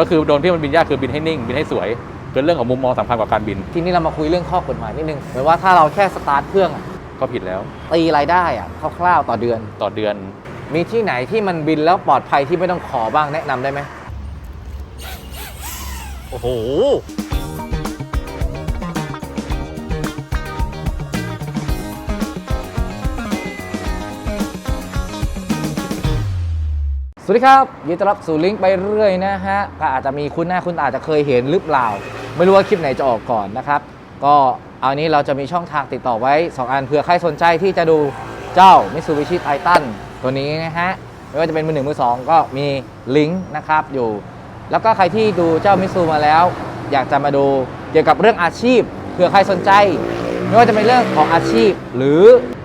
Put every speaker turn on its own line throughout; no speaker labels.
ก็คือโดรนที่มันบินยากคือบินให้นิ่ง บินให้สวยเป็นเรื่องของมุมมองสำคัญกว่าการบิน
ทีนี้เรามาคุยเรื่องข้อกฎหมายนิดนึงเหมือนว่าถ้าเราแค่สตาร์ทเครื่องอะ
ก็ผิดแล้ว
ตีรายได้อะคร่าวๆต่อเดือน
ต่อเดือน
มีที่ไหนที่มันบินแล้วปลอดภัยที่ไม่ต้องขอบ้างแนะนำได้ไหม
โอ้โห
วัสดีครับยินดีต้อนรับสู่ลิงก์ไปเรื่อยนะฮะก็อาจจะมีคุณหน้าคุณอาจจะเคยเห็นหรือเปล่า ไม่รู้ว่าคลิปไหนจะออกก่อนนะครับ ก็เอานี้เราจะมีช่องทางติดต่อไว้ 2 อันเผื่อใครสนใจที่จะดูเจ้า Mitsubishi Titan ตัวนี้นะฮะ ไม่ว่าจะเป็นมือหนึ่งมือสองก็มีลิงก์นะครับอยู่ แล้วก็ใครที่ดูเจ้ามิซูมาแล้ว อยากจะมาดูเกี่ยวกับเรื่องอาชีพเผื่อใครสนใจ ไม่ว่าจะเป็นเรื่องของอาชีพ หรือ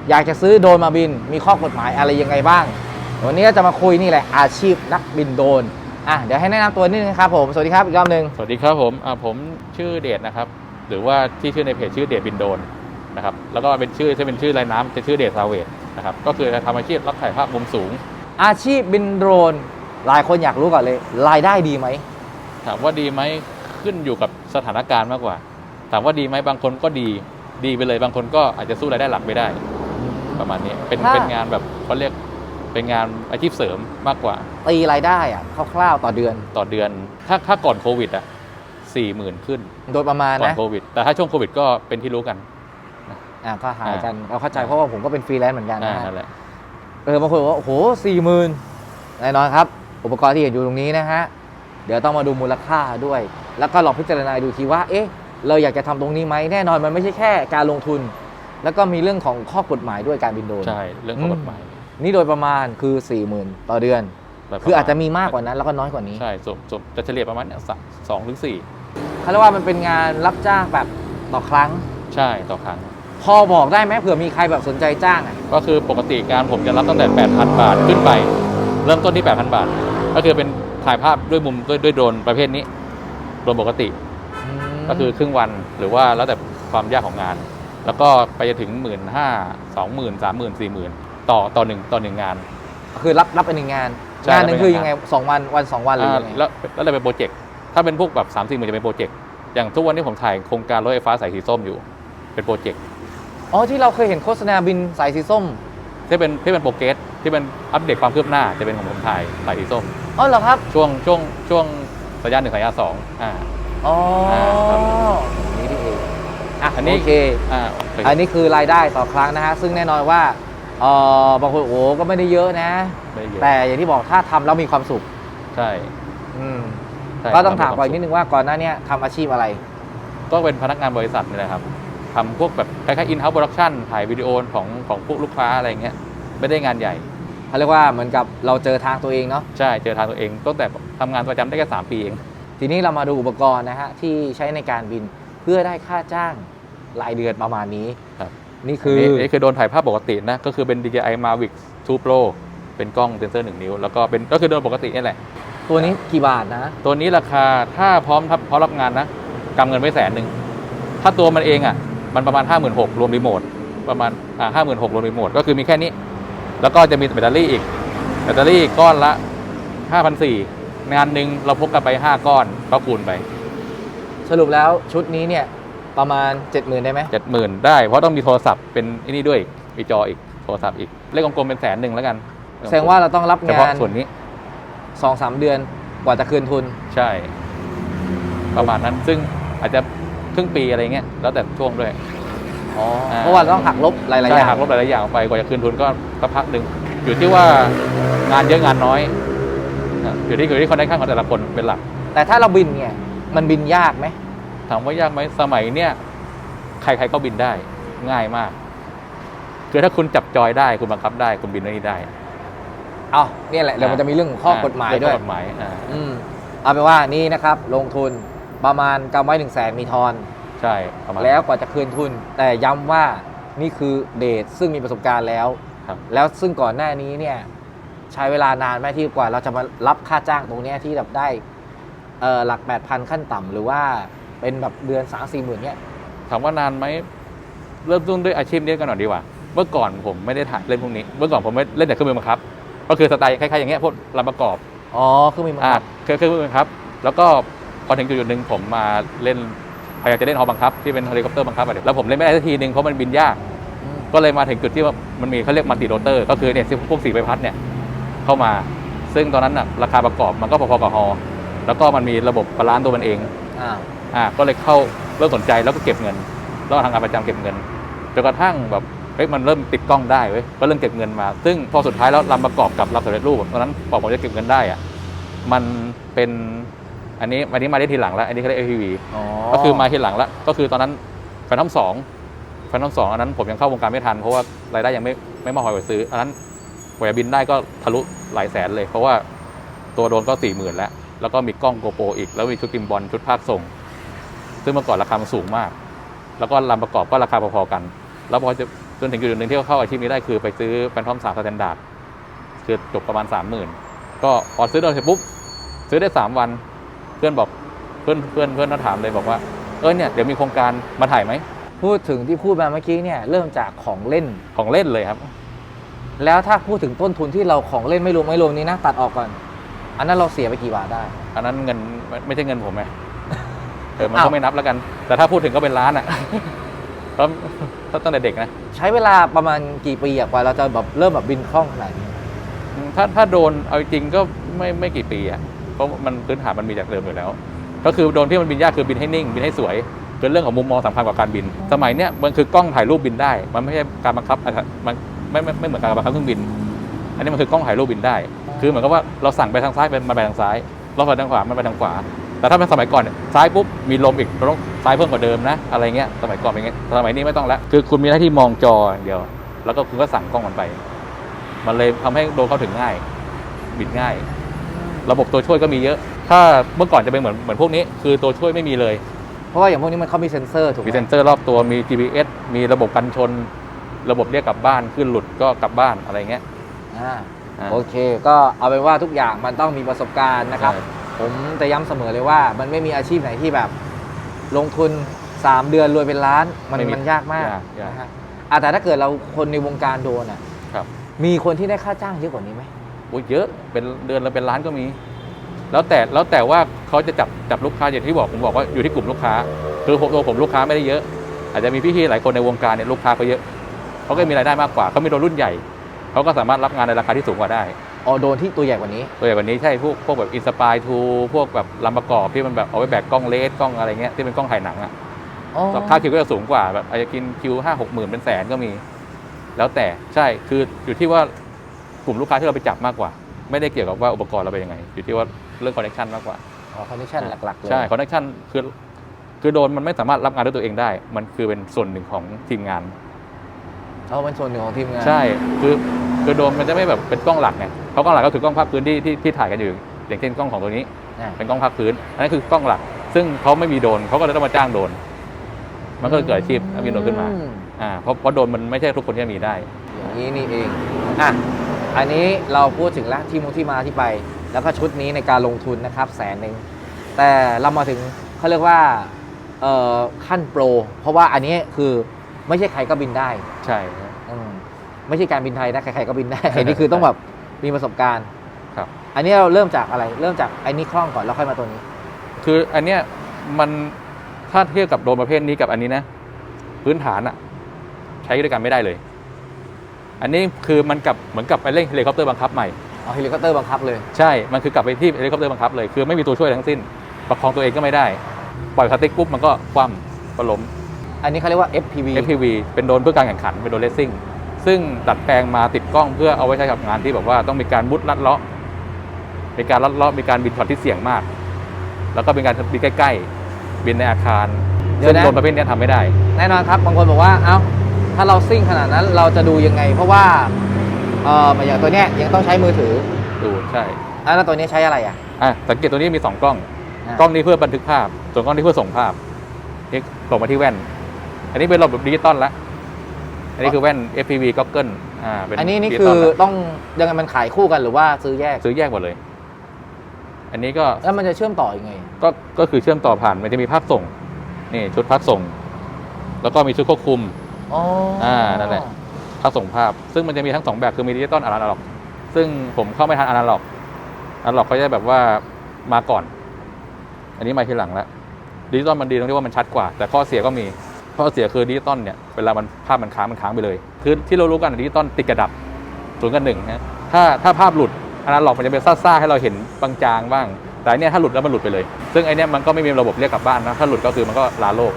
อยากจะซื้อโดรนมาบิน มีข้อกฎหมายอะไรยังไงบ้าง วันนี้ก็จะมาคุยนี่แหละอาชีพนักบินโดรนอะเดี๋ยวให้แนะนำตัวนิดนึงครับผม สวัสดีครับอีกรอบหนึ่ง
สวัสดีครับผมอ่าผมชื่อเดชนะครับ หรือว่าที่ชื่อในเพจชื่อเดชบินโดรนนะครับ แล้วก็เป็นชื่อที่เป็นชื่อรายน้ำจะชื่อเดชซาเวทนะครับ ก็คือจะทำอาชีพรับถ่ายภาพมุมสูง
อาชีพบินโดรนหลายคนอยากรู้ก่อนเลย รายได้ดีไหม
ถามว่าดีไหมขึ้นอยู่กับสถานการณ์มากกว่า ถามว่าดีไหมบางคนก็ดี ดีไปเลยบางคนก็อาจจะสู้รายได้หลักไม่ได้ ประมาณนี้ เป็น
ถ้า
เป็นงานแบบเขาเรียก เป็นงานอาชีพเสริมมากกว่า
ตีรายได้อะคร่าวๆต่อเดือน
ต่อเดือน ถ้าถ้าก่อนโควิดอะสี่หมื่นขึ้น
โดยประมาณ
ก่อน
นะ
โควิด แต่ถ้าช่วงโควิดก็เป็นที่รู้กัน
อะก็หาย
อ่า
กันเราเข้าใจเพราะว่าผมก็เป็นฟรีแลนซ์เหมือนกัน
อ่า
นะฮะ
นั่นแหละ
เออบางคนบอกว่าโอ้โหสี่หมื่นแน่นอนครับ อุปกรณ์ที่เห็นอยู่ตรงนี้นะฮะ เดี๋ยวต้องมาดูมูลค่าด้วย แล้วก็ลองพิจารณาดูทีว่า เอ๊ะ เราอยากจะทำตรงนี้ไหมแน่นอนมันไม่ใช่แค่การลงทุน แล้วก็มีเรื่องของข้อกฎหมายด้วยการบินโดรน
ใช่เรื่องของกฎหมาย
นี่โดยประมาณคือ 4 0,000 ต่อเดือน
แบบ
คืออาจจะมีมากกว่านั้นแล้วก็น้อยกว่านี้
ใช่สมสมจะเฉลี่ยประมาณเนี่ยสักสองถึงสี่
เขาเรียกว่ามันเป็นงานรับจ้างแบบต่อครั้ง
ใช่ต่อครั้ง
พอบอกได้ไหมเผื่อมีใครแบบสนใจจ้างอะ
ก็คือปกติการผมจะรับตั้งแต่ 8,000 บาทขึ้นไป เริ่มต้นที่ 8,000 บาท ก็คือเป็นถ่ายภาพด้วยมุมด้วยด้วยโดรนประเภทนี้โดรนปกติ ก็คือครึ่งวันหรือว่าแล้วแต่ความยากของงาน แล้วก็ไปจนถึง 1 5ื่นห้าสองหมื่นสามหมื่นสี่หมื่น ต่อต่อหนึ่งต่อหนึ่งงาน
คือรับรับเป็นหนึ่งงาน
ใช่
งานหนึ่ง
รับเป็น
คือ
หนึ่
ยัง
ง
ไง
งาน
สองวันวันสองวันหรือ
อ่า
ยังไง
แล้วแล้วอะไรเป็นโปรเจกต์ถ้าเป็นพวกแบบสามสี่หมื่นจะเป็นโปรเจกต์อย่างทุกวันนี้ผมถ่ายโครงการรถไฟฟ้าสายสีส้มอยู่ เป็นโปรเจกต์
อ๋อที่เราเคยเห็นโฆษณาบินสายสีส้ม
ที่เป็นที่เป็นโปรเกรสที่เป็นอัปเดตความคืบหน้าจะเป็นของผมถ่ายสายสีส้ม
อ๋อเหรอครับ
ช่วงช่วงช่วงสัญญาณหนึ่งสัญญาณสองอ่า
อ๋อ
ครับ
นี่ที่เองอะ
อันนี้
โอเค
อ่าโอเค
อันนี้คือรายได้ต่อครั้งนะฮะ ซึ่งแน่นอนว่า เออบางคนโอ้ก็ไม่ได้เยอะนะ
ไม่เยอะ
แต่อย่างที่บอกถ้าทำแล้วมีความสุข
ใช่
อืม
ใช่
ก็ต้องถามก่อน
คว
นิด
สุข
นึงว่าก่อนหน้าเนี้ทำอาชีพอะไร
ก็เป็นพนักงานบริษัทนี่แหละครับทำพวกแบบคล้ายๆ in-house production ถ่ายวิดีโอของของพวกลูกค้าอะไรเงี้ยไม่ได้งานใหญ่
เขาเรียกว่าเหมือนกับเราเจอทางตัวเองเนาะ
ใช่เจอทางตัวเองตั้งแต่ทำงานประจำได้แค่สามปีเอง
ทีนี้เรามาดูอุปกรณ์นะฮะที่ใช้ในการบินเพื่อได้ค่าจ้างรายเดือนประมาณนี้
ครับ
นี่คือ
นี่นี่คือโดนถ่ายภาพปกตินะ ก็คือเป็น DJI Mavic 2 Pro เป็นกล้องเซนเซอร์ 1 นิ้ว แล้วก็เป็นก็คือโดนปกตินี่แหละ
ตัวนี้กี่บาทนะ
ตัวนี้ราคาถ้าพร้อมทับพร้อมรับงานนะกำเงินไว้แสนหนึ่ง ถ้าตัวมันเองอะ มันประมาณ 5 6 0 0 0รวมรีโมทประมาณอ่าห้าหมื่นหกรวมรีโมทก็คือมีแค่นี้ แล้วก็จะมีแบตเตอรี่อีก แบตเตอรี่ก้อนละ5,400งานหนึ่งเราพกกันไป5ก้อนก็คูณไป
สรุปแล้วชุดนี้เนี่ย ประมาณ 70,000 ได้ไหม
70,000ได้ เพราะต้องมีโทรศัพท์เป็นไอ้นี่ด้วยมีจออีกโทรศัพท์อีกเลขกลมๆเป็นแสนหนึ่งแล้วกัน
แสดงว่าเราต้องรับ
เฉ
งา
พาะ
น
ส่วนนี้
2-3เดือนกว่าจะคืนทุน
ใช่ ประมาณนั้นซึ่งอาจจะครึ่งปีอะไรเงี้ยแล้วแต่ช่วงด้วย
อ๋อ
อ่า
เพราะว่าเราต้องหักลบหลายๆอ
ใช่
ย่าง
หักลบหลายๆอย่างออกไปกว่าจะคืนทุนก็สักพักหนึ่งอยู่ที่ว่างานเยอะงานน้อยนะอยู่ที่อยู่ที่คอนเนคชั่นของแต่ละคนเป็นหลัก
แต่ถ้าเราบินเนี่ยมันบินยากไหม
ถามว่ายากไหมสมัยเนี้ยใครๆก็บินได้ ง่ายมาก คือถ้าคุณจับจอยได้คุณบังคับได้คุณบินเรื่องนี้ได้
เอาเนี่ยแหละเดี๋ยวมันจะมีเรื่องของข้อกฎหมาย
เรื่อง
ด้วย
ข้อกฎหมายอ่า
อืมเอาไปนว่านี่นะครับ ลงทุนประมาณกำไว้หนึ่งแสนมีทอน
ใช่ประมาณ
แล้วกว่าจะคืนทุน แต่ย้ำว่านี่คือเดทซึ่งมีประสบการณ์แล้ว
ครับ
แล้วซึ่งก่อนหน้านี้เนี่ยใช้เวลานานไหมที่กว่าเราจะมารับค่าจ้างตรงเนี้ยที่แบบได้เอ่อหลัก8,000ขั้นต่ำหรือว่า เป็นแบบเดือน3 4หมื่นเนี่ย
ถามว่านานไหมเริ่มต้นด้วยอาชีพนี้กันหน่อยดีกว่า เมื่อก่อนผมไม่ได้ถ่ายเล่นพวกนี้ เมื่อก่อนผมไม่เล่นแต่เครื่องมือบังคับ ก็คือสไตล์คล้ายๆอย่างเงี้ยพวกลำประกอบ
อ๋อคือมีมา
อ่า
ครับ
เครื่องเครื่องมือบังคับ แล้วก็พอถึงจุดๆหนึ่งผมมาเล่นพยายามจะเล่นฮอบังคับที่เป็นเฮลิคอปเตอร์บังคับอะแล้วผมเล่นไม่ได้สักทีนึงเพราะมันบินยาก
อืม
ก็เลยมาถึงจุดที่ว่ามันมีเขาเรียกมัลติโรเตอร์ก็คือเนี่ยพวกสีใบพัดเนี่ยเข้ามา ซึ่งตอนนั้นน่ะราคาประกอบมันก็พอๆกับฮอแล้วก็มันมีระบบบาลานซ์ตัวมันเอง
อ่า
อ่าก็เลยเข้าเริ่มสนใจแล้วก็เก็บเงินแล้วก็ทำงานประจำเก็บเงินจนกระทั่งแบบเฮ้ยมันเริ่มติดกล้องได้เว้ยก็เริ่มเก็บเงินมา ซึ่งพอสุดท้ายแล้วลำประกอบกับลำสำเร็จรูปตอนนั้นบอกผมจะเก็บเงินได้อะมันเป็นอันนี้อันนี้มาได้ทีหลังแล้ว อันนี้เขาเรียก APV
อ๋อ
ก็คือมาทีหลังแล้ว ก็คือตอนนั้นแฟนทอมสองแฟนทอมสองอันนั้นผมยังเข้าวงการไม่ทัน เพราะว่ารายได้ยังไม่ไม่มากพอไปซื้อ อันนั้นกว่าจะบินได้ก็ทะลุหลายแสนเลย เพราะว่าตัวโดรนก็สี่หมื่นแล้ว แล้วก็มีกล้องโกโปรอีก แล้วมีชุดกิมบอลชุดภาคส่ง ซึ่งเมื่อก่อนราคามันสูงมาก แล้วก็ลำประกอบก็ราคาพอๆกัน แล้วพอจะจนถึงจุดหนึ่งที่เขาเข้าอาชีพนี้ได้คือไปซื้อแฟนทอมสามสแตนดาร์ดคือจบประมาณสามหมื่นก็พอซื้อโดนเสร็จปุ๊บซื้อได้สามวัน เพื่อนบอกเพื่อนเพื่อนเพื่อนก็ถามเลยบอกว่าเออเนี่ยเดี๋ยวมีโครงการมาถ่ายไหม
พูดถึงที่พูดมาเมื่อกี้เนี่ยเริ่มจากของเล่น
ของเล่นเลยครับ
แล้วถ้าพูดถึงต้นทุนที่เราของเล่นไม่รวมไม่รวมนี้นะตัดออกก่อน อันนั้นเราเสียไปกี่บาทได้
อันนั้นเงินไม่ไม่ใช่เงินผมไง เออมัน
อ้าว
ก็ไม่นับแล้วกัน แต่ถ้าพูดถึงก็เป็นล้านอะเพราะถ้าตั้งแต่เด็กนะ
ใช้เวลาประมาณกี่ปีอะกว่าเราจะแบบเริ่มแบบบินคล่องขนาดนี้
ถ้าถ้าโดนเอาจริงก็ไม่ไม่กี่ปีอะเพราะมันพื้นฐานมันมีจากเดิมอยู่แล้ว ก็คือโดนที่มันบินยากคือบินให้นิ่ง บินให้สวยเป็นเรื่องของมุมมองสำคัญกว่าการบิน สมัยเนี้ยมันคือกล้องถ่ายรูปบินได้ มันไม่ใช่การบังคับอะมันไม่ไม่ไม่เหมือนการบังคับเครื่องบิน อันนี้มันคือกล้องถ่ายรูปบินได้ คือเหมือนกับว่าเราสั่งไปทางซ้ายเป็นมาไปทางซ้าย เราไปทางขวามันไปทางขวา แต่ถ้าเป็นสมัยก่อนเนี่ยซ้ายปุ๊บมีลมอีกเราต้องซ้ายเพิ่มกว่าเดิมนะอะไรเงี้ยสมัยก่อนเป็นไงสมัยนี้ไม่ต้องแล้วคือคุณมีหน้าที่มองจออย่างเดียว แล้วก็คุณก็สั่งกล้องมันไป มันเลยทำให้โดรนเข้าถึงง่าย บินง่าย ระบบตัวช่วยก็มีเยอะ ถ้าเมื่อก่อนจะเป็นเหมือนเหมือนพวกนี้ คือตัวช่วยไม่มีเลย
เพราะว่าอย่างพวกนี้มันเขามีเซ็นเซอร์ถูกไหม
มีเซ็นเซอร์รอบตัวมี GPS มีระบบกันชน ระบบเรียกกลับบ้านขึ้นหลุดก็กลับบ้านอะไรเงี้ย
อ่า
อ่า
โอเค ก็เอาเป็นว่าทุกอย่างมันต้องมีประสบการณ์นะครับ
ใช่
ผมจะย้ำเสมอเลยว่า มันไม่มีอาชีพไหนที่แบบ ลงทุน 3 เดือนรวยเป็นล้าน มัน
ไม่มี
มันยากมาก
ยากยาก
นะฮะอะแต่ถ้าเกิดเราคนในวงการโดนอะ
ครับ
มีคนที่ได้ค่าจ้างเยอะกว่านี้ไหม
โอ้ยเยอะเป็นเดือนละเป็นล้านก็มี แล้วแต่แล้วแต่ว่าเขาจะจับจับลูกค้าอย่างที่บอกผมบอกว่าอยู่ที่กลุ่มลูกค้าคือผมตัวผมลูกค้าไม่ได้เยอะ อาจจะมีพี่ๆหลายคนในวงการเนี่ยลูกค้าเขาเยอะเขาก็มีรายได้มากกว่าเขามีโดนรุ่นใหญ่เขาก็สามารถรับงานในราคาที่สูงกว่าได้
อ๋อโดนที่ตัวใหญ่กว่านี้
ตัวอย่างวันนี้ใช่พวกพวกแบบอินสปายทูพวกแบบลำประกอบที่มันแบบเอาไว้แบกกล้องเลสกล้องอะไรเงี้ยที่เป็นกล้องถ่ายหนังอะ
อ๋อ
ค่าคิวก็จะสูงกว่าแบบอาจจะกินคิวห้าหกหมื่นเป็นแสนก็มี แล้วแต่ใช่คืออยู่ที่ว่ากลุ่มลูกค้าที่เราไปจับมากกว่า ไม่ได้เกี่ยวกับว่าอุปกรณ์เราเป็นยังไง อยู่ที่ว่าเรื่องคอนเนคชันมากกว่า
อ๋อคอนดิชันหลักๆเลย
ใช่คอนเนคชันคือคือโดรนมันไม่สามารถรับงานด้วยตัวเองได้ มันคือเป็นส่วนหนึ่งของทีมงาน
เอาเป็นส่วนหนึ่งของทีมงาน
ใช่คือคือโดรนมันจะไม่แบบเป็นกล้องหลักไงเพราะกล้องหลักก็คือกล้องภาพพื้นที่ที่ที่ถ่ายกันอยู่อย่างเช่นกล้องของตัวนี้
อะ
เป็นกล้องภาคพื้นอันนั้นคือกล้องหลัก ซึ่งเขาไม่มีโดรนเขาก็เลยต้องมาจ้างโดรนมันก็เลยเกิดอาชีพมีโดรนขึ้นมา
อื
อ่าเพราะเพราะโดรนมันไม่ใช่ทุกคนที่จะมีได้
อย่างนี้นี่เองอะอันนี้เราพูดถึงแล้วที่มุที่มาที่ไป แล้วก็ชุดนี้ในการลงทุนนะครับแสนหนึ่งแต่เรามาถึงเขาเรียกว่าเอ่อขั้นโปร เพราะว่าอันนี้คือไม่ใช่ใครก็บินได้
ใช่
อืม ไม่ใช่การบินไทยนะใครๆก็บินได้ อันนี้คือต้องแบบมีประสบการณ์
ครับ
อันนี้เราเริ่มจากอะไร เริ่มจากไอ้นี่คล่องก่อนแล้วค่อยมาตัวนี้
คืออันเนี้ยมันถ้าเทียบกับโดรนประเภทนี้กับอันนี้นะ พื้นฐานอะใช้ด้วยกันไม่ได้เลย อันนี้คือมันกับเหมือนกับไปเล่นเฮลิคอปเตอร์บังคับใหม่
เอาเฮลิคอปเตอร์บังคับเลย
ใช่ มันคือกลับไปที่เฮลิคอปเตอร์บังคับเลยคือไม่มีตัวช่วยทั้งสิ้น ประคองตัวเองก็ไม่ได้ ปล่อยคาติกปุ๊บมันก็คว่ำก็ล้ม
อันนี้เขาเรียกว่า FPV
FPV เป็นโดรนเพื่อการแข่งขันเป็นโดรนเลสซิ่ง ซึ่งดัดแปลงมาติดกล้องเพื่อเอาไว้ใช้กับงานที่แบบว่าต้องมีการมุดลัดเลาะมีการลัดเลาะมีการบินช็อตที่เสี่ยงมาก แล้วก็เป็นการบินใกล้ ๆ บินในอาคาร
เดี๋ยว
ซึ่ง
นะ
โดรนประเภทเนี้ยทำไม่ได้
แน่นอนครับบางคนบอกว่าเอ้าถ้าเราซิ่งขนาดนั้นเราจะดูยังไง เพราะว่าเอออย่างตัวเนี้ยยังต้องใช้มือถือ
ดูใช่
อะแล้วตัวนี้ใช้อะไรอะ
อะสังเกตตัวนี้มี 2 กล้อง
อะ
กล้องนี้เพื่อบันทึกภาพ ส่วนกล้องนี้เพื่อส่งภาพนี่ส่งมาที่แว่น อันนี้เป็นระบบดิจิตอลละ อันนี้คือแว่น FPV Goggle อ่าเป็น
อันนี้นี่
ดิจิ
คื
ต
อ
ลละ
ต้องยังไงมันขายคู่กันหรือว่าซื้อแยก
ซื้อแยกหมดเลย อันนี้ก็
แล้วมันจะเชื่อมต่อยังไง
ก็ก็คือเชื่อมต่อผ่านมันจะมีภาคส่งนี่ชุดภาคส่ง แล้วก็มีชุดควบคุม
อ๋ออ่า
นั่นแหละภาคส่งภาพ ซึ่งมันจะมีทั้งสองแบบคือมีดิจิตอลอนาล็อก ซึ่งผมเข้าไม่ทันอนาล็อกอนาล็อกเขาจะแบบว่ามาก่อน อันนี้มาทีหลังแล้วดิจิตอลมันดีตรงที่ว่ามันชัดกว่า แต่ข้อเสียก็มี ข้อเสียคือดิจิตอลเนี่ยเวลามันภาพมันค้างมันค้างไปเลย คือที่เรารู้กันดิจิตอลติดกระดับศูนย์กับหนึ่งนะถ้าถ้าภาพหลุดอนาล็อกมันจะเป็นซ่าๆให้เราเห็นบางจางบ้าง แต่อันเนี่ยถ้าหลุดแล้วมันหลุดไปเลย ซึ่งไอเนี่ยมันก็ไม่มีระบบเรียกกลับบ้านนะถ้าหลุดก็คือมันก็ลาโลก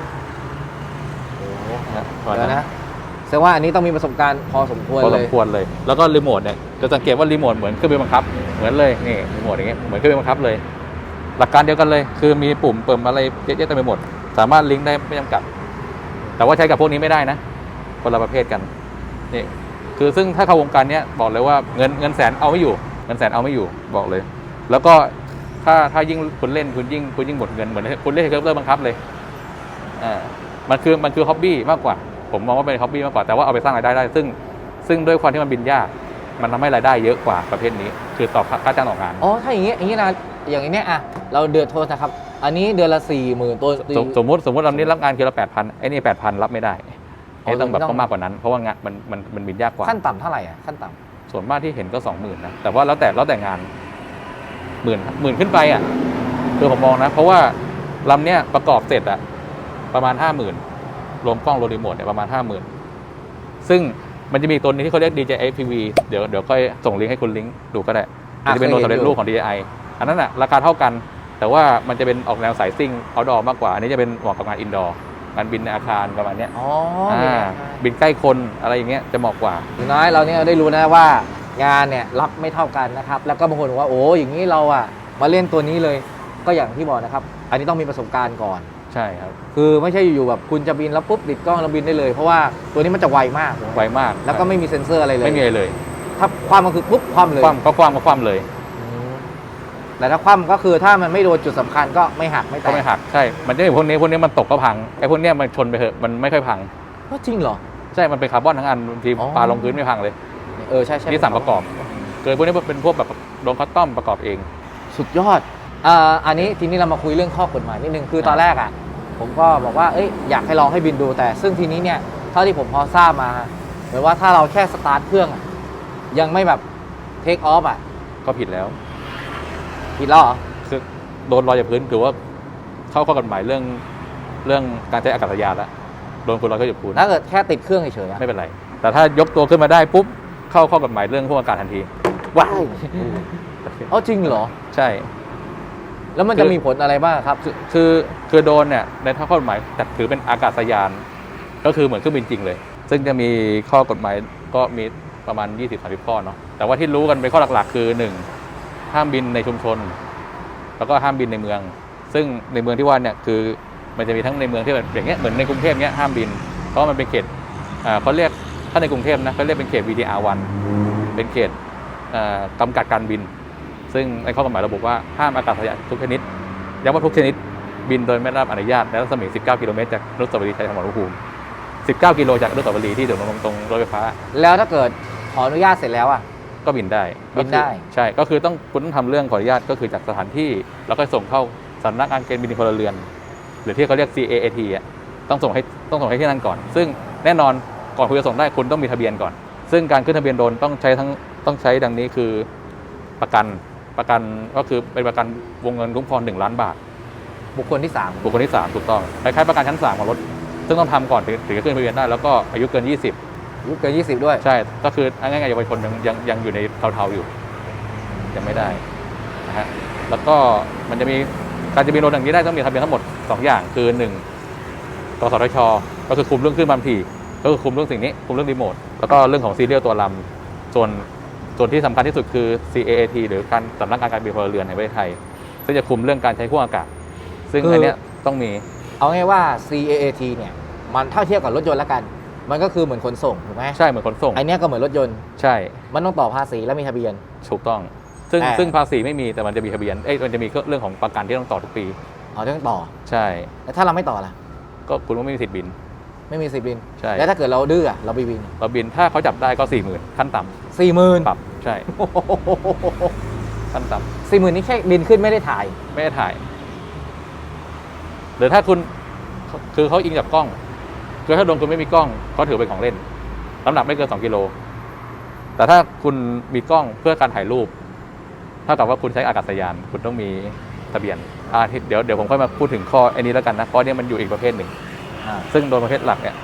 นะฮะประมาณ
เดี๋ยว
นั้น
นะแสดงว่าอันนี้ต้องมีประสบการณ์พอสมควร
พอ
เล
สม
ย
ควรเลย แล้วก็รีโมทเนี่ยจะสังเกตว่ารีโมทเหมือนเครื่องบินบังคับ เหมือนเลยนี่รีโมทอย่างเงี้ยเหมือนเครื่องบินบังคับเลย หลักการเดียวกันเลย คือมีปุ่มเปิมอะไรเยอะแยะเต็มไปหมด สามารถลิงก์ได้ไม่จำกัด แต่ว่าใช้กับพวกนี้ไม่ได้นะ คนละประเภทกันนี่คือซึ่งถ้าเข้าวงการเนี้ยบอกเลยว่าเงินเงินแสนเอาไม่อยู่ เงินแสนเอาไม่อยู่บอกเลย แล้วก็ถ้าถ้ายิ่งคุณเล่นคุณยิ่งคุณยิ่งหมดเงินเหมือนคุณเล่นเฮลิคอปเตอร์บังคับเลยอ่ามันคือมันคือฮ็อบบี้มากกว่า ผมมองว่าเป็นฮ็อบบี้มากกว่าแต่ว่าเอาไปสร้างรายได้ได้ ซึ่งซึ่งด้วยความที่มันบินยาก มันทำให้รายได้เยอะกว่าประเภทนี้ คือต่อค่าจ้างต่องาน
อ๋อถ้าอย่างเงี้ยอย่างเงี้ยนะอย่างนี้เนี่ยอะเราเดือดโทษนะครับ อันนี้เดือนละสี่หมื่นตัว
สมสมมติสมมติลำนี้รับงานคือละแปดพันไอ้นี่แปดพันรับไม่ได้ไอ้ต้องแบบต้องมากกว่านั้น เพราะว่างานมันมันมันบินยากกว่า
ขั้นต่ำเท่าไหร่อะขั้นต่
ส่วนมากที่เห็นก็สองหมื่นนะแต่ว่าแล้วแต่แล้วแต่งานหมื่นหมื่นขึ้นไปอะคือผมมองนะ เพราะว่าลำเนี้ยประกอบเสร็จอะประมาณห้าหมื่นรวมกล้องรวมรีโมทเนี่ยประมาณห้าหมื่นซึ่งมันจะมีตัวนี้ที่เขาเรียก DJI FPV เดี๋ยวเดี๋ยวค่อยส่งลิงก์ให้คุณลิงก์ดูก็ได้ำมันจะเป็นโน้ตสำเร็จรูปของ DJI อันนั้นอะราคาเท่ากัน แต่ว่ามันจะเป็นออกแนวสายซิ่งเอาดอมากกว่า อันนี้จะเป็นเหมาะกับงานอินดอร์งานบินในอาคารประมาณเนี้ย
อ๋อ
อ่าบินใกล้คนอะไรอย่างเงี้ยจะเหมาะกว่า
อย่างน้อยเราเนี่ยได้รู้นะว่างานเนี่ยรับไม่เท่ากันนะครับ แล้วก็บางคนบอกว่าโอ้อย่างนี้เราอะมาเล่นตัวนี้เลยก็อย่างที่บอกนะครับ อันนี้ต้องมีประสบการณ์ก่อน
ใช่ครับ
คือไม่ใช่อยู่ๆแบบคุณจะบินแล้วปุ๊บติดกล้องแล้วบินได้เลย เพราะว่าตัวนี้มันจะไวมาก
ไวมาก
แล้วก็ไม่มีเซ็นเซอร์อะไรเลย
ไม่มีอะไรเลย
ถ้าความมันคือปุ๊บความเลย
คว่ำก็คว่ำก็คว่ำเลย
อืม แต่ถ้าคว่ำก็คือถ้ามันไม่โดนจุดสำคัญก็ไม่หักไม่แต
ก็
ก
ไม่หักใช่ มันจะมีพวกนี้พวกนี้มันตกก็พังไอ้พวกเนี้ยมันชนไปเถอะมันไม่ค่อยพัง
ก็จริงเหรอ
ใช่ มันเป็นคาร์บอนทั้งอันบางที
อ๋อ
ปลาลงพื้นไม่พังเลย
เออใช่ใช่
นี่สั่งประกอบ เกิดพวกนี้เป็นพวกแบบโดนคัสตอมประกอบเอง
สุดยอดอ่าอันนี้ทีนี้เรามาคุยเรื่องข้อกฎหมายนิดนึงคือตอนแรกอะผมก็บอกว่าเอ้ยอยากให้ลองให้บินดูแต่ ซึ่งทีนี้เนี่ยเท่าที่ผมพอทราบมาเหมือนว่าถ้าเราแค่สตาร์ทเครื่องอะยังไม่แบบเทคออฟอะ
ก็ผิดแล้ว
ผิดแล้วเหรอ
คือโดนลอยจากพื้นถือว่าเข้าข้อกฎหมายเรื่องเรื่องการใช้อากาศยานแล้วโดนคุณลอยเข้าจากพื้น
ถ้าเกิดแค่ติดเครื่องเฉยๆอะ
ไม่เป็นไร แต่ถ้ายกตัวขึ้นมาได้ปุ๊บเข้าข้อกฎหมายเรื่องพวกอากาศทันที
ว้ายเอ้าจริงเหรอ
ใช่
แล้วมัน
คื
จะ
อ
มีผลอะไรบ้างครับ
คือคือคือโดรนเนี่ยในข้อกฎหมายจัดถือเป็นอากาศยาน ก็คือเหมือนเครื่องบินจริงเลย ซึ่งจะมีข้อกฎหมายก็มีประมาณ 20-30 ข้อเนาะแต่ว่าที่รู้กันเป็นข้อหลักๆ คือ 1. ห้ามบินในชุมชน แล้วก็ห้ามบินในเมือง ซึ่งในเมืองที่ว่าเนี่ยคือมันจะมีทั้งในเมืองที่แบบอย่างเงี้ยเหมือนในกรุงเทพเนี้ยห้ามบิน เพราะมันเป็นเขตเขาเรียกถ้าในกรุงเทพนะเขาเรียกเป็นเขต VDR 1 เป็นเขตอ่ากำกัดการบิน ซึ่งในข้อกฎหมายระบุว่าห้ามอากาศยานทุกชนิดย้ำว่าทุกชนิดบินโดยไม่ได้รับอนุญาตในรัศมี 19 กิโลเมตรจากอนุสวรีชัยสมรภูมิ 19 กิโลจากอนุสวรีที่ถึงตรงตรงรถไฟฟ้า
แล้วถ้าเกิดขออนุญาตเสร็จแล้วอะ
ก็บินได้
บินได้
ก็คือใช่ก็คือต้องคุณต้องทำเรื่องขออนุญาตก็คือจากสถานที่แล้วก็ส่งเข้าสำนักงานเกณฑ์บินพลเรือน หรือที่เขาเรียก CAAT อะต้องส่งให้ต้องส่งให้ที่นั่นก่อน ซึ่งแน่นอนก่อนคุณจะส่งได้คุณต้องมีทะเบียนก่อน ซึ่งการขึ้นทะเบียนโดรนต้องใช้ทั้งต้องใช้ดังนี้คือประกันประกันก็คือเป็นประกันวงเงินคุ้มครองหนึ่งล้านบาท
บุคคลที่ 3
บุคคลที่ 3 ถูกต้องคล้ายๆประกันชั้น 3 ของรถ ซึ่งต้องทำก่อนถึงถึงจะขึ้นทะเบียนได้ แล้วก็อายุเกิน
อายุ เกิน20ด้วย
20ใช่ ก็คือเอาง่ายๆเยาวชนยังยังยังอยู่ในเทาๆอยู่ ยังไม่ได้นะฮะแล้วก็มันจะมีการจะมีรถอย่างนี้ได้ต้องมีทะเบียนทั้งหมด 2 อย่างคือ1กสทช ก็คือคุมเรื่องขึ้นความถี่ก็คือคุมเรื่องสิ่งนี้คุมเรื่องรีโมทแล้วก็เรื่องของซีเรียลตัวลำส่วนส่วนที่สำคัญที่สุดคือ CAAT หรือการสำนักงานการบินพลเรือนแห่งประเทศไทย ซึ่งจะคุมเรื่องการใช้ขั้วอากาศ ซึ่ง
คืออั
อันเนี้ยต้องมี
เอาง่ายว่า CAAT เนี่ยมันเท่าเทียบกับรถยนต์แล้วกัน มันก็คือเหมือนขนส่งถูกไหม
ใช่เหมือนขนส่ง
ไอเนี้ยก็เหมือนรถยนต์
ใช่
มันต้องต่อภาษีและมีทะเบียน
ถูกต้อง ซึ่ง
แต่
ซึ่งภาษีไม่มีแต่มันจะมีทะเบียนเอ้ยมันจะมีเรื่องของประกันที่ต้องต่อทุกปี
อ๋อต้องต่อ
ใช่
แล้วถ้าเราไม่ต่อล่ะ
ก็คุณก็ไม่มีสิทธิ์บิน
ไม่มีสิทธิ์บิน
ใช่
แล้วถ้าเกิดเราดื้ออะเราไปบิน
เราบินถ้าเขาจับได้ก็สี่หมื่นขั้นต่
สี่หมื่นำ
ปรับใช่ขั้นต่
สี่หมื่นนี่แค่บินขึ้นไม่ได้ถ่ายำ
ไม่ได้ถ่ายหรือถ้าคุณคือเขาอิงจากกล้อง คือถ้าโดรนคุณไม่มีกล้องเขาถือเป็นของเล่นน้ำหนักไม่เกินสองกิโลแต่ถ้าคุณมีกล้องเพื่อการถ่ายรูปเท่ากับว่าคุณใช้อากาศยาน คุณต้องมีทะเบียนอ่าที่เดี๋ยวเดี๋ยวผมค่อยมาพูดถึงข้อไอ้นี้แล้วกันนะเพราะเนี่ยมันอยู่อีกประเภทหนึ่ง
อ่า
ซึ่งโดนประเภทหลักเนี่ย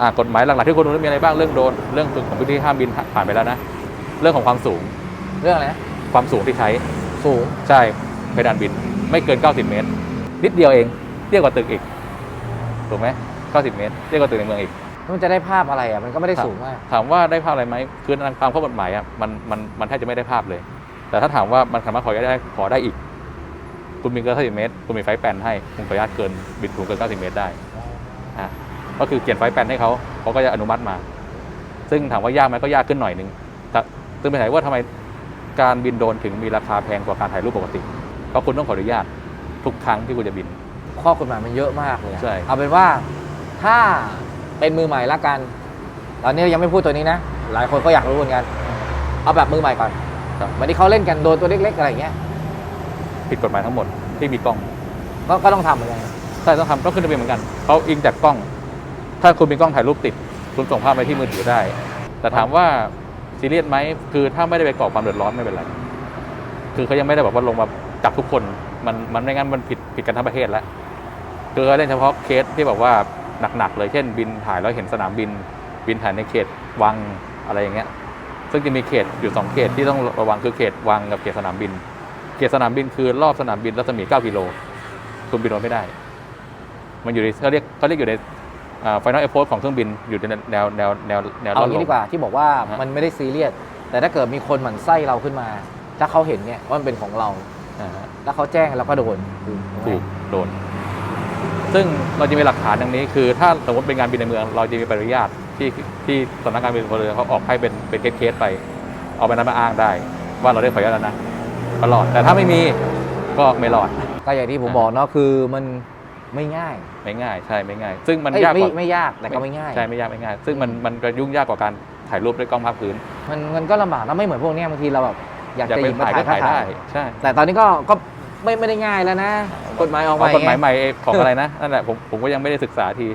อ่ากฎหมายหลักๆที่คนรู้มีอะไรบ้างเรื่องโดนเรื่องของพื้นที่ห้ามบินผ่านไปแล้วนะเรื่องของความสูง
เรื่องอะไรนะ
ความสูงที่ใช้
สูง
ใช่เพดานบิน ไม่เกิน 90 เมตร นิดเดียวเองเรียกกว่าตึกอีกถูกไหม 90 เมตรเรียกกว่าตึกในเมืองอีก
มันจะได้ภาพอะไรอะมันก็ไม่ได้สูงมาก
ถามว่าได้ภาพอะไรไหมคือตามข้อกฎหมายอะมันมันมันแทบจะไม่ได้ภาพเลย แต่ถ้าถามว่ามันสามารถขอได้ขอได้อีก คุณบินเกิน90 เมตร คุณมีไฟล์แปลนให้คุณขออนุญาตเกินบินสูงเกิน 90 เมตรได้อะก็คือเขียนไฟล์แปลนให้เขาเขาก็จะอนุมัติมา ซึ่งถามว่ายากไหมก็ยากขึ้นหน่อยนึงแต่ซึ่งเป็นเหตุว่าทำไมการบินโดรนถึงมีราคาแพงกว่าการถ่ายรูปปกติเพราะคุณต้องขออนุญาตทุกครั้งที่คุณจะบิน
ข้อกฎหมายมันเยอะมากเลยอะ
ใช่
เอาเป็นว่า ถ้าเป็นมือใหม่ละกัน ตอนนี้ยังไม่พูดตัวนี้นะ หลายคนก็อยากรู้เหมือนกัน เอาแบบมือใหม่ก่อน
ครับ
เหมือนที่เขาเล่นกันโดนตัวเล็กๆอะไรอย่างเงี้ย
ผิดกฎหมายทั้งหมดที่มีกล้อง
ก็ก็ต้องทำเหมือนกัน
ใช่ต้องทำต้องขึ้นทะเบียนเหมือนกันเขาอิงจากกล้อง ถ้าคุณมีกล้องถ่ายรูปติด คุณส่งภาพไปที่มือถือได้ แต่ถามว่าซีเรียสไหมคือถ้าไม่ได้ไปก่อความเดือดร้อนไม่เป็นไร คือเขายังไม่ได้แบบว่าลงมาจับทุกคน มันมันไม่งั้นมันผิดผิดกันทั้งประเทศแล้วคือเขาเล่นเฉพาะเคสที่แบบว่า หนักๆเลยเช่นบินถ่ายแล้วเห็นสนามบิน บินถ่ายในเขตวังอะไรอย่างเงี้ยซึ่งจะมีเขตอยู่สองเขตที่ต้องระวังคือเขตวังกับเขตสนามบิน เขตสนามบินคือรอบสนามบินรัศมี 9 กิโลคุณบินโดนไม่ได้ มันอยู่ในเขาเรียกเขาเรียกอยู่ในไฟนอลเอฟโพสของเครื่องบินอยู่ในแนวแนวแนวแนว
เอา
ลดล
งี้
ง
ดีกว่าที่บอกว่า
ฮะ
มันไม่ได้ซีเรียสแต่ถ้าเกิดมีคนหมั่นไส้เราขึ้นมา ถ้าเขาเห็นเนี่ยว่ามันเป็นของเรา
อ่าฮะ
แล้วเขาแจ้งเราก็โดนถูก
ถู
ไหม
กโดน ซึ่งเราจะมีหลักฐานอย่างนี้คือ ถ้าสมมติเป็นงานบินในเมือง เราจะมีใบอนุญาตที่ที่สำนักงานบินพลเรือนเขาออกให้เป็นเป็นเคสๆไป เอาไปนั้นมาอ้างได้ ว่าเราได้ขออนุญาตแล้วนะตลอดแต่ถ้าไม่มีก็ไม่รอด
ก็อย่างที่ผม
อะ
บอกเนาะคือมันไม่ง่าย
ไม่ง่ายใช่ไม่ง่าย ซึ่งมัน
เอ้ย
ยาก
ไม่
กว่า
ไม่ยากแต่ก็ไม่ง่าย
ใช่ไม่ยากไม่ง่าย ซึ่งมันมันก็ยุ่งยากกว่าการถ่ายรูปด้วยกล้องภาพพื้น
มันมันก็ลำบากนะไม่เหมือนพวกเนี้ยบางทีเราแบบอยาก
อยาก
จะห
ไป
ยิบมา
ถ่าย
ถ่า
ก็
ย
ถ่าย
ถ่า
ได้
ย
ใช่
แต่ตอนนี้ก็ก็ ไม่ไม่ได้ง่ายแล้วนะ กฎหมายออก
เอา
มาก
ฎหมายใหม่ไอ้ของอะไรนะนั่นแหละผมผมก็ยังไม่ได้ศึกษาที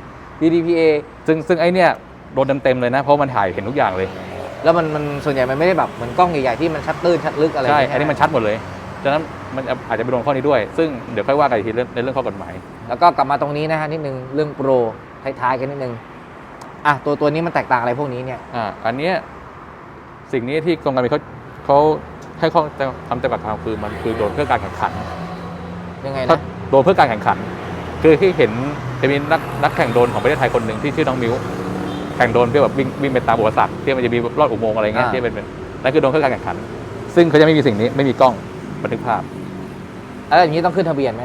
DDPA
ซึ่งซึ่งไอ้เนี่ยโดนเต็มๆเลยนะ เพราะมันถ่ายเห็นทุกอย่างเลย
แล้วมันมันส่วนใหญ่มันไม่ได้แบบเหมือนกล้องใหญ่ๆที่มันชัดตื้นชัดลึกอะไร
ใช่
ย่างเงี้ย
อันนี้มันชัดหมดเลยฉะนั้นมันอาจจะไปโดนข้อนี้ด้วย ซึ่งเดี๋ยวค่อยว่ากันอีกทีเรื่องในเรื่องข้อกฎหมาย
แล้วก็กลับมาตรงนี้นะฮะนิดนึงเรื่องโปรท้ายๆกันนิดนึงอะตัวตัวนี้มันแตกต่างอะไรพวกนี้เนี่ย
อ่าอันเนี้ยสิ่งนี้ที่กรมการบินเขาเขา ให้ข้อคำจำกัดความคือมันคือโดนเพื่อการแข่งขัน
ยังไง
ถ้า
นะ
โดนเพื่อการแข่งขัน คือที่เห็นจะมีนักนักแข่งโดรนของประเทศไทยคนหนึ่งที่ชื่อน้องมิวแข่งโดรนเพื่อแบบวิ่งวิ่งไปตามอุปสรรคที่มันจะมีลอดอุโมงค์อะไรเงี้ยที่เป็นเป็นนั่นคือโดรนเพื่อการแข่งขัน ซึ่งเขาจะไม่มีสิ่งนี้ไม่มีกล้องบันทึกภาพ
แล้วอย่างนี้ต้องขึ้นทะเบียนไหม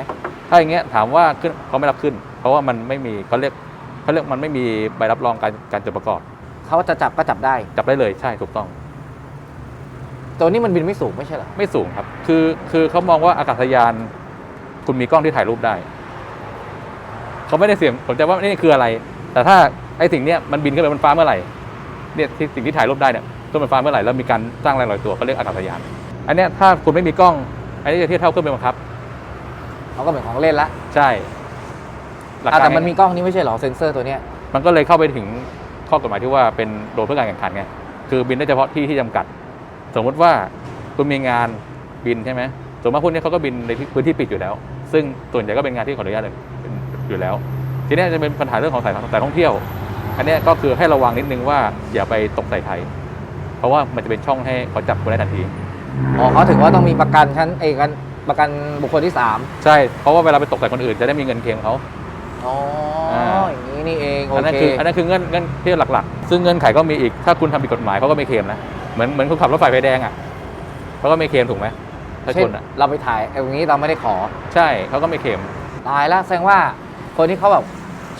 ถ้าอย่างเงี้ยถามว่าขึ้นเขาไม่รับขึ้น เพราะว่ามันไม่มีเขาเรียกเขาเรียกมันไม่มีใบรับรองการการจดประกอบ
เขาจะจับก็จับได้
จับได้เลยใช่ถูกต้อง
ตัวนี้มันบินไม่สูงไม่ใช่เหรอ
ไม่สูงครับ คือคือเขามองว่าอากาศยาน คุณมีกล้องที่ถ่ายรูปได้ เขาไม่ได้เสียงผมจะว่านี่คืออะไร แต่ถ้าไอ้สิ่งเนี้ยมันบินขึ้นไปบนฟ้าเมื่อไหร่เนี่ยที่สิ่งที่ถ่ายรูปได้เนี่ยขึ้นบนฟ้าเมื่อไหร่แล้วมีการสร้างแรงลอยตัวเขาเรียกอากาศยาน อันเนี้ยถ้าคุณไม่มีกล้อง อันนี้จะเทียบเท่าเครื่องบินบังคับ
เขาก็เหมือนของเล่นละ
ใช่หลัก
อะ
การ
แต่มันมีกล้องนี้ไม่ใช่เหรอเซ็นเซอร์ตัวเนี้ย
มันก็เลยเข้าไปถึงข้อกฎหมายที่ว่าเป็นโดนเพื่อการแข่งขันไงคือบินได้เฉพาะที่ที่จำกัด สมมุติว่าคุณมีงานบินใช่ไหมส่วนมากพวกนี้เขาก็บินในที่พื้นที่ปิดอยู่แล้ว ซึ่งส่วนใหญ่ก็เป็นงานที่ขออนุญาตเลยเป็นอยู่แล้ว ทีนี้จะเป็นปัญหาเรื่องของสายสายท่องเที่ยว อันเนี้ยก็คือให้ระวังนิดนึงว่าอย่าไปตกใส่ไทย เพราะว่ามันจะเป็นช่องให้เขาจับคุณได้ทันที
อ๋อเขาถึงว่าต้องมีประกันชั้นเอกกันประกันบุคคลที่สาม
ใช่ เพราะว่าเวลาไปตกใส่คนอื่นจะได้มีเงินเคลมเขา
อ๋อ
อ่า
อย่างนี้นี่เองโอ
อันนั้น
เค
คืออันนั้นคือเงื่อนเงื่อนที่หลักๆ ซึ่งเงื่อนไขก็มีอีกถ้าคุณทำผิดกฎหมายเขาก็ไม่เคลมนะ เหมือนเหมือนคุณขับรถไฟไฟแดงอะเขาก็ไม่เคลมถูกไหมถ้าช
เช่น
นอะ
เราไปถ่ายไอ้ตรงนี้เราไม่ได้ขอ
ใช่เขาก็ไม่เคลม
ตายแล้วแสดงว่าคนที่เขาแบบ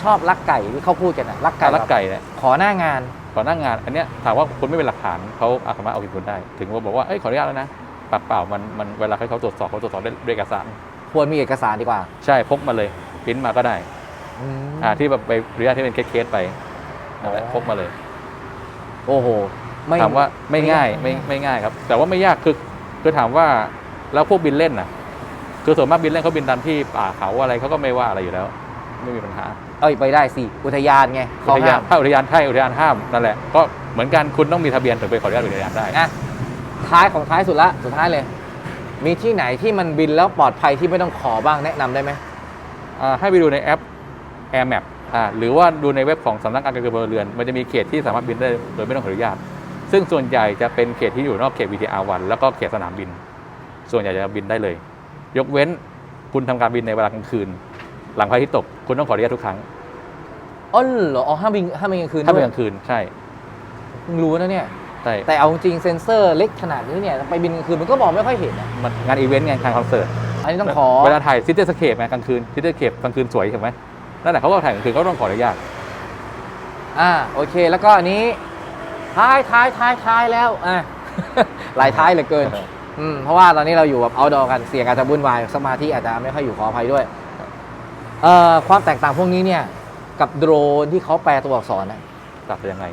ชอบลักไก่ที่เขาพูดกันอะลักไก่
การลักไก่เนี่ย
ขอหน้างาน
ขอหน้างงาน อันเนี้ยถามว่าคุณไม่เป็นหลักฐานเขาอาจสามารถเอาผิดคุณได้ ถึงว่าบอกว่าเอ้ยขออนุญาตแล้วนะปากเปล่ามันมันเวลาให้เขาตรวจสอบเขาตรวจสอบด้วยด้วยเอกสาร
ควรมีเอกสารดีกว่า
ใช่พกมาเลยพิมพ์มาก็ได้
อืม
อ่าที่แบบไปอนุญาตที่เป็นเคสๆไปนั่นแหละ
อ๋อ
พกมาเลย
โอ้โห ไม่
ถามว่าไม่
ไม่
ง่าย
ยาก
ไม่ไม่ง่ายครับ แต่ว่าไม่ยากคือคือถามว่าแล้วพวกบินเล่นน่ะ คือส่วนมากบินเล่นเขาบินตามที่ป่าเขาอะไรเขาก็ไม่ว่าอะไรอยู่แล้ว ไม่มีปัญหา
เอ้ยไปได้สิอุทยานไง
อุ
เขา
ทยา
ห้านม
ถ้าอุทยานใช่อุทยานห้ามนั่นแหละก็เหมือนกันคุณต้องมีทะเบียนถึงไปขออนุญาตอุทยานได้
นะท้ายของท้ายสุดละสุดท้ายเลย มีที่ไหนที่มันบินแล้วปลอดภัยที่ไม่ต้องขอบ้างแนะนำได้ไหม
อ่าให้ไปดูในแอป Air Map อ่าหรือว่าดูในเว็บของสำนักการการบินพลเรือน มันจะมีเขตที่สามารถบินได้โดยไม่ต้องขออนุญาต ซึ่งส่วนใหญ่จะเป็นเขตที่อยู่นอกเขต VTR 1 แล้วก็เขตสนามบิน ส่วนใหญ่จะบินได้เลย ยกเว้นคุณทำการบินในเวลากลางคืน หลังพระอาทิตย์ตกคุณต้องขออนุญาตทุกครั้ง
อ๋อเหรออ๋อห้ามบินห้ามบินกลางคืน
ถ้าเป็น
ด้วย
กลางคืนใช่
เพิ่งรู้นะเนี่ย
ใช่
แต่เอาจริงๆเซ็นเซอร์เล็กขนาดนี้เนี่ยไปบินกลางคืนมันก็มองไม่ค่อยเห็นนะ
มันงานอีเวนต์งานคอนเสิร์ต
อันนี้ต้องขอ
เวลาถ่ายซิตี้สเคปไงกลางคืนซิตี้สเคปกลางคืนสวยเห็นไหมนั่นแหละเขาก็ถ่ายกลางคืนเขาต้องขออนุญาต
อ่าโอเค แล้วก็อันนี้ ท้ายท้ายท้ายท้ายแล้วอะ หลายท้ายเหลือเกินอืมเพราะว่าตอนนี้เราอยู่แบบเอาดอกันเสียงอาจจะวุ่นวายสมาธิอาจจะไม่ค่อยอยู่ขออภัยด้วยเอ่อความแตกต่างพวกนี้เนี่ย กับโดรนที่เขาแปลตัวอักษรนะ
ตัดไปยังไง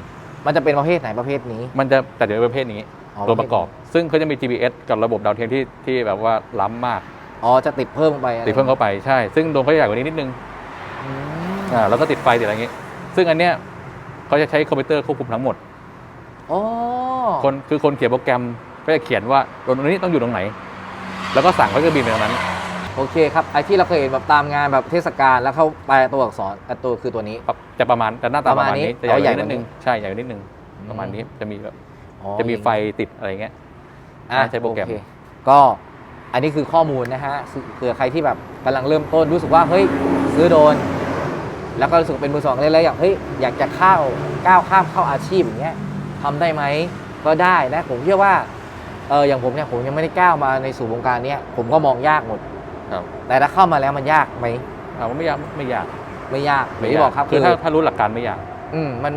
มันจะเป็นประเภทไหนประเภทนี้
มันจะแต่เดี๋ยวเป็นประเภทนี้
อ๋อ
ตัวประกอบ ซึ่งเขาจะมี GPS กับระบบดาวเทียมที่ที่แบบว่าล้ำมาก
อ๋อจะติดเพิ่มลงไปอะไร
ติดเพิ่มเข้าไปใช่ ซึ่งโดมเขาจะใหญ่กว่านี้นิดนึง
อืม
อ่าแล้วก็ติดไฟติดอะไรอย่างงี้ ซึ่งอันเนี้ยเขาจะใช้คอมพิวเตอร์ควบคุมทั้งหมด
อ๋อ
คนคือคนเขียนโปรแกรมก็จะเขียนว่าโดรนตัวนี้ต้องอยู่ตรงไหน แล้วก็สั่งเขาจะบินไปตรงนั้น
โอเคครับไอที่เราเคยเห็นแบบตามงานแบบเทศกาลแล้วเขาแปลตัวอักษรอะตัวคือตัวนี้
จะประมาณแต่หน้าตาประมาณนี้
ประมาณนี้
แต่ใหญ่
อ๋อใหญ่
กว่านิดนึง
กว่านี้
ใช่ใหญ่กว่านิดนึง
อืม
ประมาณนี้จะมีแบบ
อ๋อ
จะมีไฟติดอะไรเงี้ย
อะ
ใช้โปรแกรม
อเคก็อันนี้คือข้อมูลนะฮะเผื่อใครที่แบบกำลังเริ่มต้นรู้สึกว่าเฮ้ยซื้อโดรนแล้วก็รู้สึกเป็นมือสองเลยแล้วอยากเฮ้ยอยากจะเข้าก้าวข้ามเข้าอาชีพอย่างเงี้ยทำได้ไหม ก็ได้นะผมเชื่อว่าเอออย่างผมเนี่ยผมยังไม่ได้ก้าวมาในสู่วงการเนี้ยผมก็มองยากหมด
ครับ
แต่ถ้าเข้ามาแล้วมันยากไหม
อ่ามันไม่ยากไม่ยาก
ไม่ยากอย่างที่บอกครับ
คือถ้าถ้ารู้หลักการไม่ยาก
อืมมัน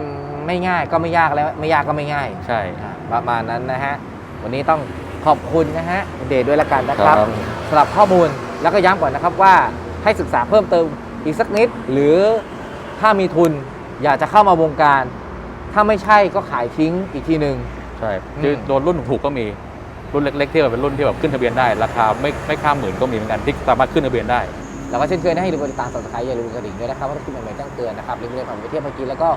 ไม่ง่ายก็ไม่ยากแล้วไม่ยากก็ไม่ง่าย
ใช่
อะประมาณนั้นนะฮะวันนี้ต้องขอบคุณนะฮะคุณเดชด้วยละกันนะครับ
ครับ
สำหรับข้อมูลแล้วก็ย้ำก่อนนะครับว่าให้ศึกษาเพิ่มเติมอีกสักนิด หรือถ้ามีทุนอยากจะเข้ามาวงการ ถ้าไม่ใช่ก็ขายทิ้งอีกทีหนึ่ง
ใช่
อืม
คือโดนรุ่นถูกๆก็มีรุ่นเล็กๆที่แบบเป็นรุ่นที่แบบขึ้นทะเบียนได้ ราคาไม่ไม่ข้ามหมื่นก็มีเหมือนกันที่สามารถขึ้นทะเบียนได้
แล้วก็เช่นเคยนะให้ดูบริการสับสไครต์อย่าลืมกระดิ่งด้วยนะครับว่าถ้าคลิปใหม่ๆแจ้งเตือนนะครับลิงก์เรียนผ่านไปเที่ยวเมื่อกี้แล้วก็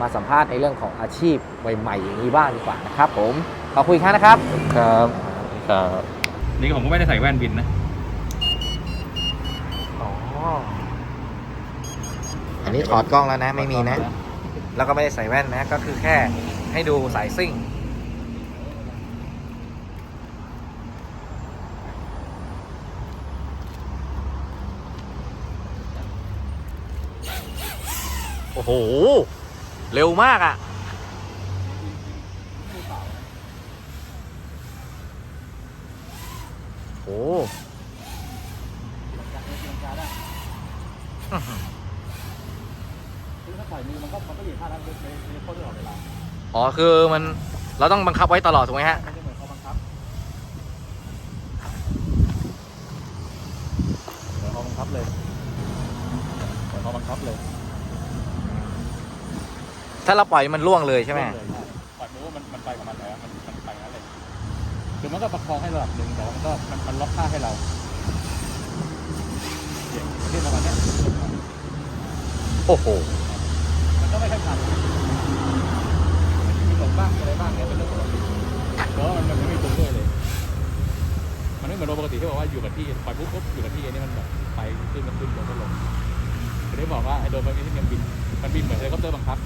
มาสัมภาษณ์ในเรื่องของอาชีพใหม่ๆอย่างนี้บ้างดีกว่านะครับ ผมขอบคุณอีกครั้งนะครับ
ครับครับนี่ผมก็ไม่ได้ใส่แว่นบินนะ
อ๋ออันนี้ถอดกล้องแล้วนะไม่มีนะ แล้วก็ไม่ได้ใส่แว่นนะก็คือแค่ให้ดูสายซิ่ง อ้โห เร็วมากอะ่ะ โอ้โห
คือถ้าปล่อยมือมันก็มันก็อยู่ท่านั้นในในโคตรตลอดเวลา
อ๋อ คือมัน เราต้องบังคับไว้ตลอด ถูกไหมฮะ
ไม่ใช่เหมือนเขาบังคับเหมือนเขาบังคับเลยเหมือนเขาบังคับเลย
ถ้าเราปล่อยมันล่วงเลยใช่ไหม
ปล่อยมือว่ามันมันไปกับมันแล้วมันมันไปงั้นเลยคือมันก็ประคองให้ระดับหนึ่งแต่ว่ามันก็มันมันล็อกท่าให้เราเนี่ยเรื่องประมาณเนี้ย
โอ้โห
มันก็ไม่ค่อยผ่านมีหลงบ้างมีอะไรบ้างเนี่ยเป็นเรื่องปกติเพราะว่ามันมันไม่มีตัวช่วยเลย มันไม่เหมือนโดนปกติที่บอกว่าอยู่กับที่ปล่อยปุ๊บปุ๊บอยู่กับที่อันนี้มันแบบไปขึ้นก็ขึ้นลงก็ลงคือได้บอกว่าไอ้โดนมันไม่ใช่มันบินมันบินเหมือนเฮลิคอปเตอร์บังคับ